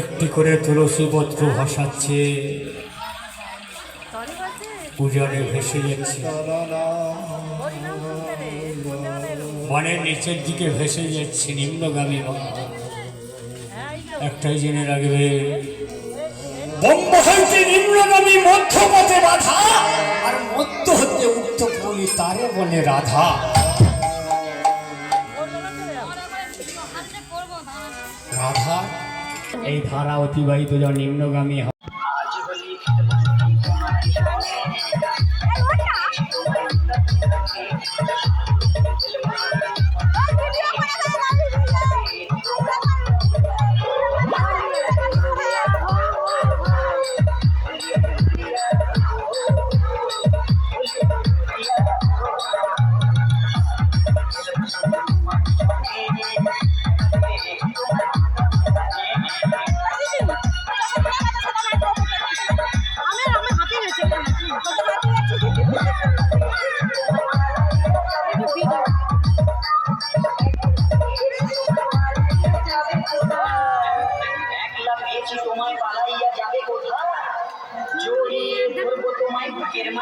একটি করে তুলসী পত্র ভাসাচ্ছে। পূজনে ভেসে যাচ্ছে। বনের নিচের দিকে ভেসে যাচ্ছে নিম্নগামী একটাই জেনে রাখবে বম্ব হইতে নিম্নগামী মধ্যপথে বাধা আর মধ্য হতে বলি তারে বলে রাধা। রাধা। এই ধারা অতিবাহিত যা নিম্নগামী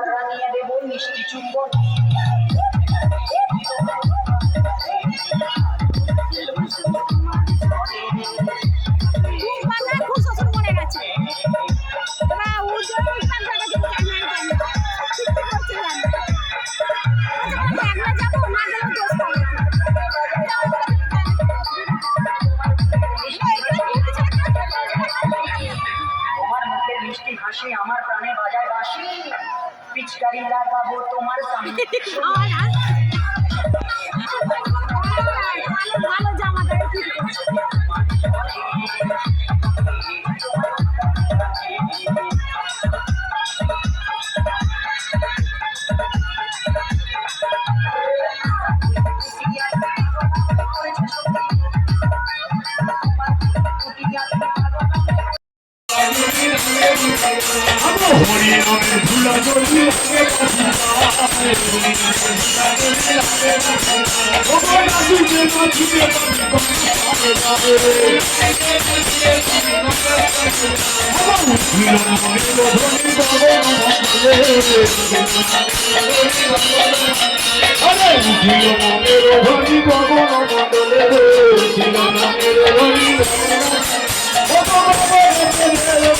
দেব দেবো মিষ্টি চুম্বন। পিচকারি লাগাবো তোমার সামনে। হরিনামের ধুলা জড়িয়ে আরে উঠিল মনের ধরি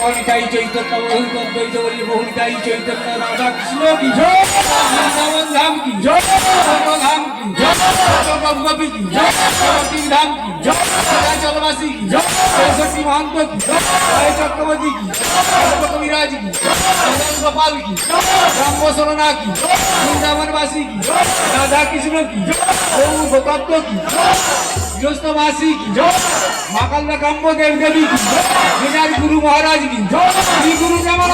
অনিতাই চৈতন্য বহুল দ্বৈত বলি বহুনিতাই চৈতন্য রাধা কৃষ্ণ কি জয় ধাম কি জয় ধাম কি জয় গোপী কি জয় ধাম কি জয় চলবাসী কি জয় সরস্বতী মহন্ত কি জয় চক্রবর্তী কি কবিরাজ কি গোপাল কি রাম সরনা কি বৃন্দাবনবাসী কি রাধা কৃষ্ণ কি বহু ভক্ত কি গৃহস্থবাসী কি মাকাল্লা কাম্য দেব দেবী কি বিনার গুরু মহারাজ কি গুরু যেমন